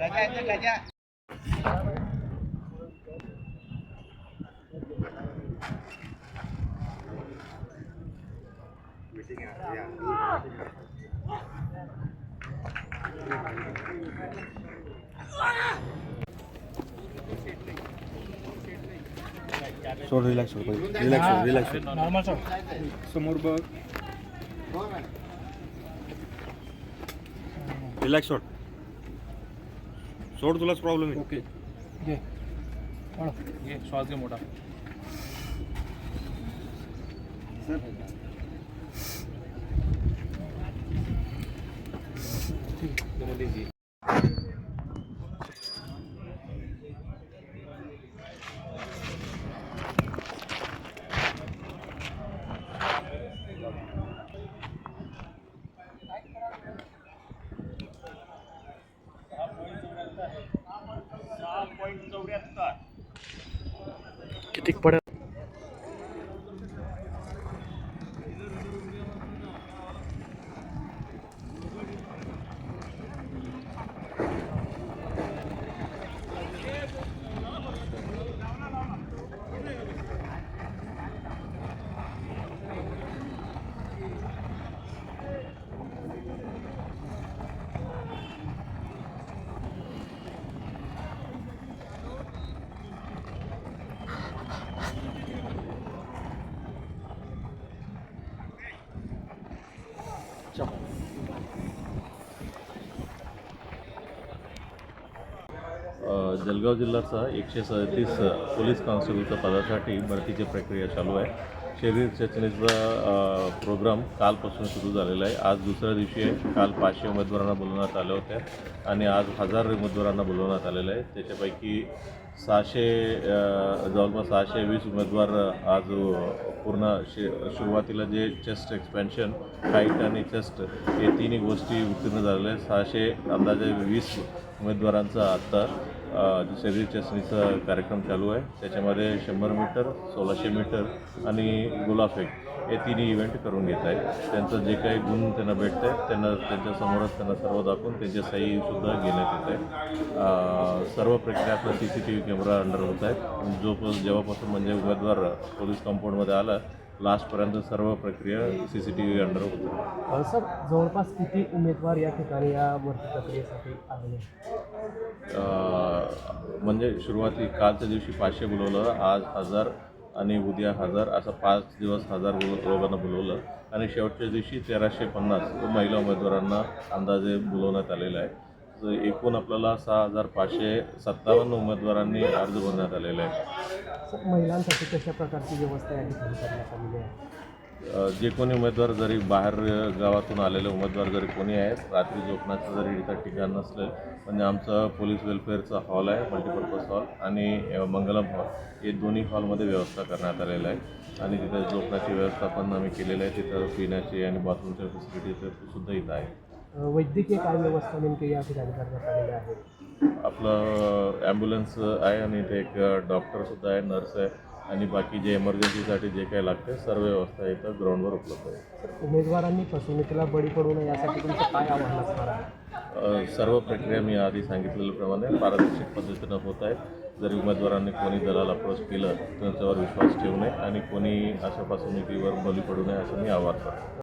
सोड रिलॅक्स हो रिलॅक्स हो रिलॅक्स हो नॉर्मल सोड समोर बघ रिलॅक्स सोड सोड तुलाच प्रॉब्लेम आहे. ओके. घे. वळ. घे. श्वास घे मोठा. किती ঠিক পড়ে जळगाव जिल्ह्याचा एकशे सदतीस पोलीस कॉन्स्टेबलच्या पदासाठी भरतीची प्रक्रिया चालू आहे. शरीर चचणीचा प्रोग्राम कालपासून सुरू झालेला आहे. आज दुसऱ्या दिवशी आहे काल पाचशे उमेदवारांना बोलवण्यात आल्या होत्या आणि आज हजार उमेदवारांना बोलवण्यात आलेलं आहे. त्याच्यापैकी सहाशे जवळपास सहाशे वीस उमेदवार आज पूर्ण शे सुरुवातीला जे चेस्ट एक्सपेन्शन हाईट आणि चेस्ट हे तिन्ही गोष्टी उत्तीर्ण झालेल्या आहेत. सहाशे अंदाजे वीस उमेदवारांचा आत्ता शरीर चषणीचा कार्यक्रम चालू आहे. त्याच्यामध्ये शंभर मीटर सोळाशे मीटर आणि गुलाफेक हे तिन्ही इव्हेंट करून घेत आहे. त्यांचं जे काही गुण त्यांना भेटत आहे त्यांना त्यांच्यासमोरच त्यांना सर्व दाखवून त्यांच्या सहीसुद्धा घेण्यात येत आहे. सर्व प्रक्रिया आपला C C T V camera under होत आहेत. जो जेव्हापासून म्हणजे उमेदवार पोलीस कंपाऊंडमध्ये आला लास्टपर्यंत सर्व प्रक्रिया C C T V under होत सर जवळपास किती उमेदवार या ठिकाणी या भरती प्रक्रियेसाठी आलेले अ, म्हणजे सुरुवाती कालच्या दिवशी पाचशे बोलवलं आज हजार आणि उद्या हजार असं पाच दिवस हजार लोकांना बोलवलं. आणि शेवटच्या दिवशी तेराशे पन्नास महिला उमेदवारांना अंदाजे बोलवण्यात आलेलं आहे. एकूण आपल्याला सहा हजार पाचशे सत्तावन्न उमेदवारांनी अर्ज भरण्यात आलेले आहे महिलांसाठी कशा प्रकारची व्यवस्था या ठिकाणी करण्यात आलेली आहे जे कोणी उमेदवार जरी बाहेर गावातून आलेले उमेदवार जरी कोणी आहेत रात्री झोपण्याचं जरी इथं ठिकाण नसलं म्हणजे आमचं पोलीस वेलफेअरचा हॉल आहे मल्टीपर्पज हॉल आणि मंगलम हॉल. हे दोन्ही हॉलमध्ये व्यवस्था करण्यात आलेलं आहे. आणि तिथं झोपण्याची व्यवस्था पण आम्ही केलेली आहे. तिथं पिण्याची आणि बाथरूमच्या सुद्धा इथं आहे. वैद्यकीय काय व्यवस्था नेमकी या ठिकाणी करण्यात आलेली आहे. आपलं ॲम्ब्युलन्स आहे आणि इथे एक डॉक्टरसुद्धा आहे नर्स आहे आणि बाकी जे इमर्जन्सीसाठी जे काही लागते सर्व व्यवस्था इथं ग्राउंडवर उपलब्ध आहे. उमेदवारांनी फसवणुकीला बळी पडू नये यासाठी तुमचं काय आव्हान असणार आहे? सर्व प्रक्रिया मी आधी सांगितलेल्याप्रमाणे पारदर्शक पद्धतीनं होत आहे. जरी उमेदवारांनी कोणी दलाल अप्रोच केलं त्यांच्यावर विश्वास ठेवू नये आणि कोणी अशा फसवणुकीवर बली पडू नये असं मी आवाहन करतो.